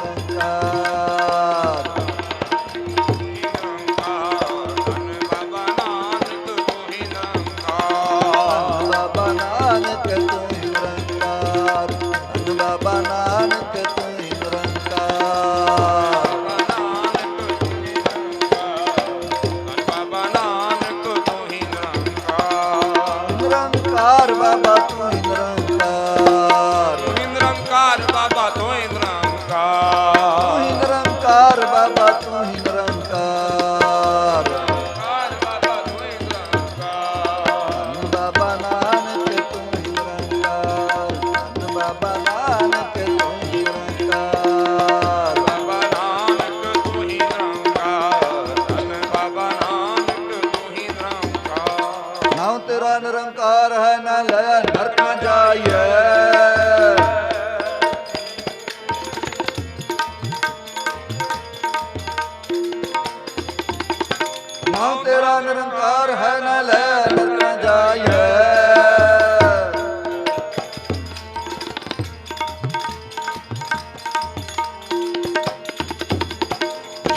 ਨਿਰੰਕਾਰ ਨਾਮ ਤੇਰਾ ਨਿਰੰਕਾਰ ਹੈ, ਨਾ ਲੈ ਨਰਕ ਨਾ ਜਾਈਏ ਨਾਮ ਤੇਰਾ ਨਿਰੰਕਾਰ ਹੈ, ਨਾ ਲੈ ਨਰਕ ਨਾ ਜਾਈਏ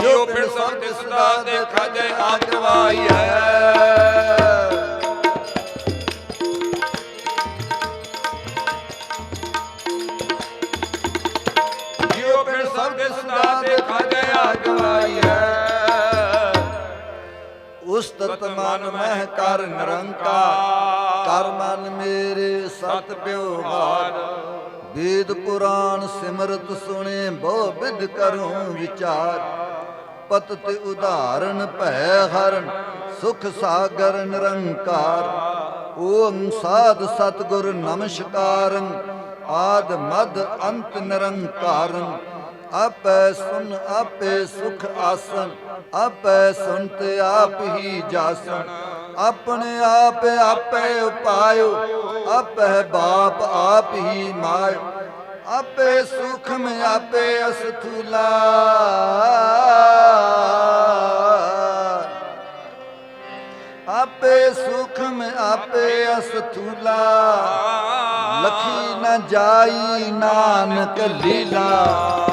ਜੋ ਫਿਰ ਸਭ ਤੇ ਸਦਾ ਦੇਖਾ ਜੈ ਆਗਵਾਈ ਹੈ ਉਸਤਤ ਮਨ ਮਹਿ ਕਰ ਨਿਰੰਕਾਰ, ਕਰ ਮਨ ਮੇਰੇ ਸਤ ਪਿਓ ਵੇਦ ਪੁਰਾਣ ਸਿਮਰਤ ਸੁਣੇ, ਬਹੁ ਵਿਦ ਕਰੂੰ ਵਿਚਾਰ। ਪਤ ਤੇ ਉਦਾਹਰਣ ਭੈ ਹਰਨ, ਸੁਖ ਸਾਗਰ ਨਿਰੰਕਾਰ। ਓਮ ਸਾਧ ਸਤਗੁਰ ਨਮਸਕਾਰੰ, ਆਦ ਮਦ ਅੰਤ ਨਿਰੰਕਾਰੰ। ਆਪੈ ਸੁਨ, ਆਪੇ ਸੁਖ ਆਸਨ ਆਪੈ ਸੁਨਤ ਆਪ ਹੀ ਜਾਸਨ ਆਪਣੇ ਆਪ ਆਪੇ ਉਪਾਇਓ, ਆਪੇ ਬਾਪ ਆਪ ਹੀ ਮਾਇਓ। ਆਪੇ ਸੁਖਮ, ਆਪੇ ਅਸਥੂਲਾ। ਆਪੇ ਸੁਖਮ, ਆਪੇ ਅਸਥੂਲਾ। ਲਖੀ ਨ ਜਾਈ ਨਾਨਕ ਲੀਲਾ।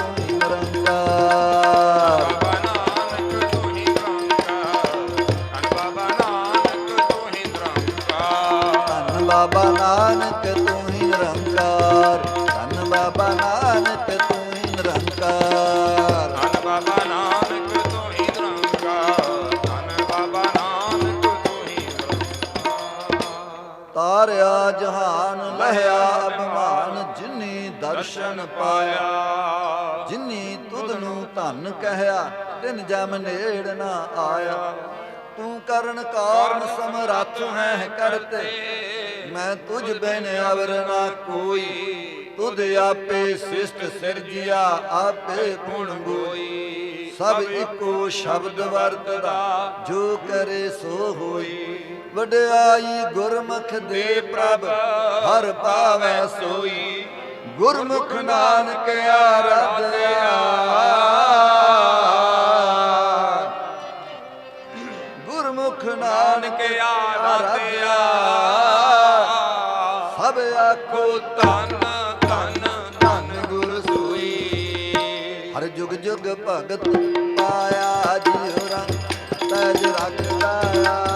ਜਹਾਨ ਲਹਿਆ, ਅਭਿਮਾਨ ਜਿਨੀ ਦਰਸ਼ਨ ਪਾਇਆ। ਜਿਨੀ ਤੁਧ ਨੂੰ ਧਨ ਕਹਿਆ, ਤਿਨ ਜਮ ਨੇੜ ਨਾ ਆਇਆ। ਤੂੰ ਕਰਨ ਕਾਰਨ ਸਮਰੱਥ ਹੈ ਕਰਤੇ ਮੈਂ ਤੁਝ ਬਿਨ ਅਵਰ ਨਾ ਕੋਈ। ਤੁਧ ਆਪੇ ਸਿਸ਼ਟ ਸਿਰਜਿਆ, ਆਪੇ ਗੁਣ ਗੋਈ। ਸਭ ਇੱਕੋ ਸ਼ਬਦ ਵਰਤਦਾ ਜੋ ਕਰੇ ਸੋ ਹੋਈ। ਵਡਿਆਈ ਗੁਰਮੁਖ ਦੇ ਪ੍ਰਭ ਹਰ ਪਾਵੈ ਸੋਈ। ਗੁਰਮੁਖ ਨਾਨਕ ਆਰਾਧਿਆ। ਗੁਰਮੁਖ ਨਾਨਕ ਆਰਾਧਿਆ। ਸਭ ਆਖੋ ਧੰਨ ਭਗਤ ਆਇਆ ਜਿਉ ਰੰਗ ਤਜ ਰੱਖਦਾ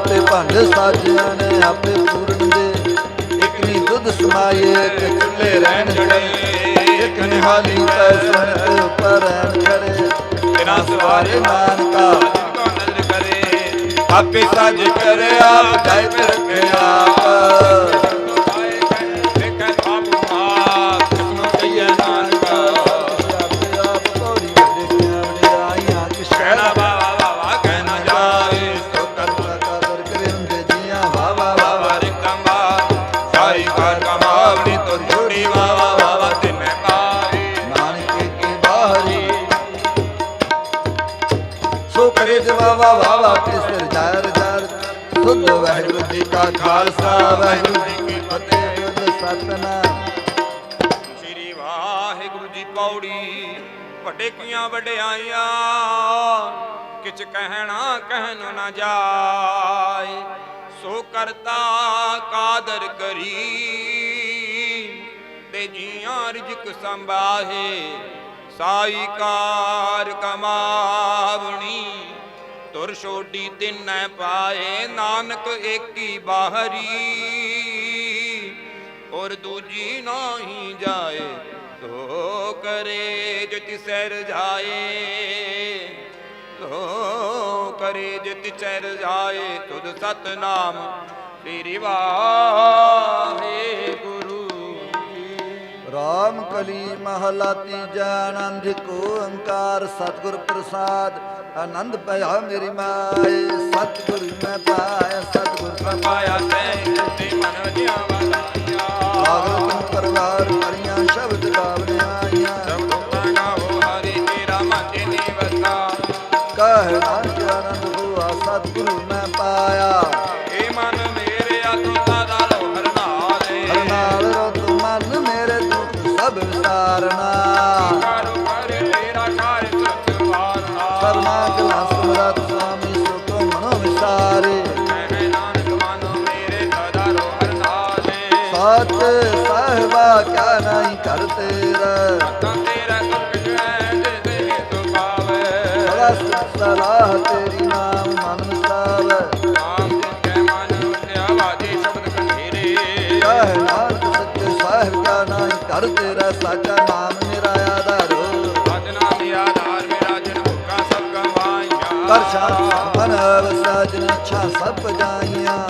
ਆਪੇ ਭੰਡ ਸਾਜਿਆਂ ਨੇ ਆਪੇ ਪੂਰਨ ਦੇ। ਇੱਕ ਨੀ ਦੁੱਧ ਸਮਾਏ, ਇੱਕ ਚੁੱਲੇ ਰਹਿਣ ਜੜੇ ਇੱਕ ਨਿਹਾਲੀ ਤੈ ਸੁਣ ਉੱਪਰ ਰਹਿਣ ਬਿਨਾ ਸਵਾਰੇ ਨਾਨਕਾ ਕੋ ਨਜ਼ਰ ਕਰੇ ਆਪੇ ਸਾਜ ਕਰੇ ਆਪ। ਜਾਇ ਤੇ ਸੁਧ ਵਾਹਿਗੁਰੂ ਜੀ ਕਾ ਖਾਲਸਾ ਵਾਹਿਗੁਰੂ ਜੀ ਕੀ ਫਤਿਹ। ਸਤਨਾਮ। ਸ੍ਰੀ ਵਾਹਿਗੁਰੂ ਜੀ ਪੌੜੀ ਵੱਡੇ ਕੀਆਂ ਵਡਿਆਈਆਂ ਕਿਛ ਕਹਿਣਾ ਕਹਿਣ ਨਾ ਜਾਏ। ਸੋ ਕਰਤਾ ਕਾਦਰ ਕਰੀ ਤੇ ਜੀਆਂ ਰਿਜਕ ਸੰਭਾਹੇ ਸਾਈ ਕਾਰ ਕਮਾਵਣੀ। ਤੁਰ ਛੋਡੀ ਤਿਨੈ ਪਾਏ, ਨਾਨਕ ਏਕੀ ਬਾਹਰੀ। ਔਰ ਦੂਜੀ ਨਾਹੀ ਜਾਏ ਤੋ ਕਰੇ ਜਿਤ ਸਹਿਰ ਜਾਏ। ਤੋ ਕਰੇ ਜਿਤ ਚਹਿਰ ਜਾਏ, ਤੁਧ ਸਤਨਾਮ ਤੇਰੀ ਵਾਹੇ ਰਾਮ ਕਲੀ ਮਹਲਾ ਤੀਜਾ, ਆਨੰਦ ਕੋ ਅੰਕਾਰ ਸਤਗੁਰ ਪ੍ਰਸਾਦ ਆਨੰਦ ਪਿਆ ਮੇਰੀ ਮਾਏ, ਸਤਿਗੁਰ ਮੈਂ ਪਾਇਆ, ਸਤਿਗੁਰ ਮੈਂ ਪਾਇਆ। ਤੈਂ ਤੇ ਮਨ ਵਜਿਆ ਵਾਲਾ ਆਗੋ ਪਰਿਵਾਰ ਕਰੀਆਂ ਸ਼ਬਦ ਗਾਵਨੇ ਇੱਛਾ ਮਨ ਸਾਜਨ ਇੱਛਾ ਸਭ ਜਾਈਆਂ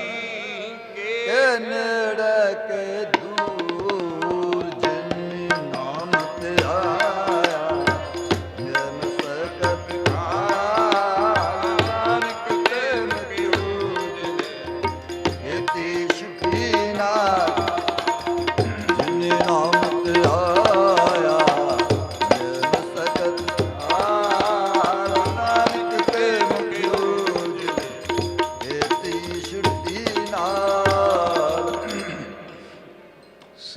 murder.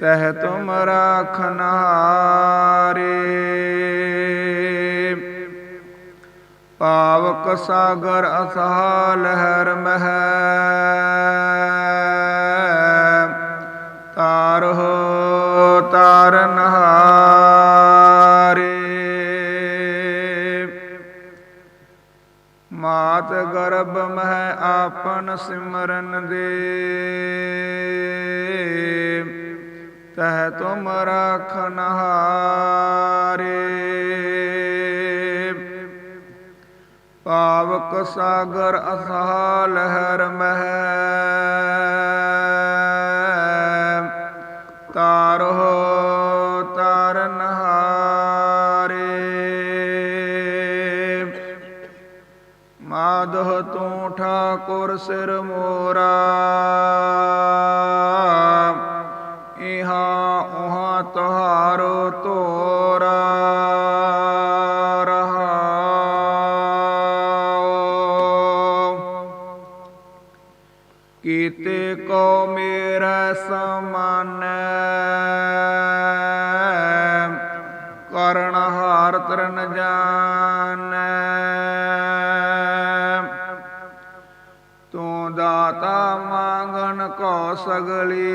ਤਹਿ ਤੁਮ ਰਾਖਨ ਹਾਰੇ ਪਾਵਕ ਸਾਗਰ ਅਸਹਾ ਲਹਿਰ ਮਹਿ। ਤਾਰਹੁ ਤਾਰਨ ਹਾਰੇ ਮਾਤ ਗਰਭ ਮਹਿ ਆਪਨ ਸਿਮਰਨ ਦੇ। ਤਹ ਤੁਮ ਰਾਖਨ ਹਾਰੇ ਪਾਵਕ ਸਾਗਰ ਅਸਹਾ ਲਹਿਰ ਮਹਿ। ਤਾਰਹੁ ਤਾਰਨ ਹਾਰੇ ਮਾਧਵ ਤੂੰ ਠਾਕੁਰ ਸਿਰ ਮੋਰਾ। ਹਾਰ ਤਰਨ ਜਾਣੈ। ਤੂੰ ਦਾਤਾ ਮੰਗਣ ਕੋ ਸਗਲੀ।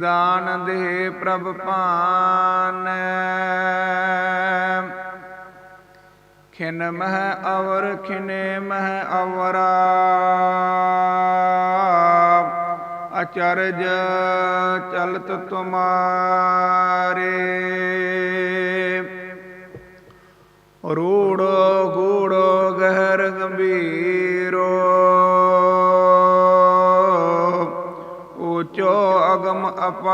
ਦਾਨ ਦੇ ਪ੍ਰਭ ਪਾਨ ਖਿਨ ਮਹ ਅਵਰ, ਖਿਨੇ ਮਹਿ ਅਵਰਾ। ਅਚਰਜ ਚਲਤ ਤੁਮਾਰੇ। ਰੂੜ ਗੂੜ ਗਹਿਰ ਗੰਭੀਰੋ। ਉਚੋ ਅਗਮ ਅਪਾਰੇ।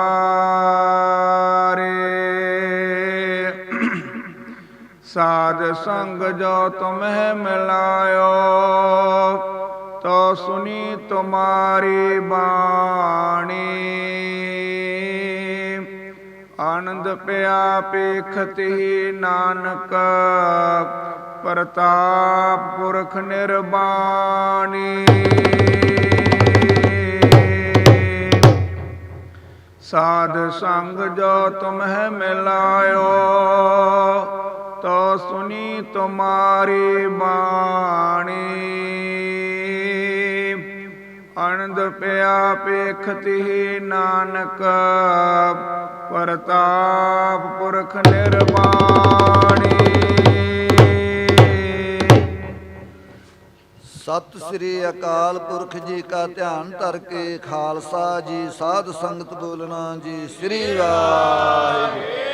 ਸਾਧ ਸੰਗ ਜੋ ਤੁਮਹਿ ਮਿਲਾਇਓ। ਤੋ ਸੁਨੀ ਤੁਮਾਰੀ ਬਾਣੀ। ਆਨੰਦ ਪਿਆ ਪੇਖਤੀ ਨਾਨਕ, ਪ੍ਰਤਾਪ ਪੁਰਖ ਨਿਰਬਾਣੀ। ਸਾਧ ਸੰਗ ਜੋ ਤੁਮਹਿ ਮਿਲਾਇਓ, ਤੋ ਸੁਨੀ ਤੁਮਾਰੀ ਬਾਣੀ। ਆਨੰਦ ਪਿਆ ਪੇਖਤੀ ਨਾਨਕ, ਪ੍ਰਤਾਪ ਪੁਰਖ ਨਿਰਵਾਣੀ। ਸਤਿ ਸ੍ਰੀ ਅਕਾਲ ਪੁਰਖ ਜੀ ਕਾ ਧਿਆਨ ਧਰ ਕੇ, ਖਾਲਸਾ ਜੀ, ਸਾਧ ਸੰਗਤ ਬੋਲਣਾ ਜੀ, ਸ੍ਰੀ ਵਾਹਿਗੁਰੂ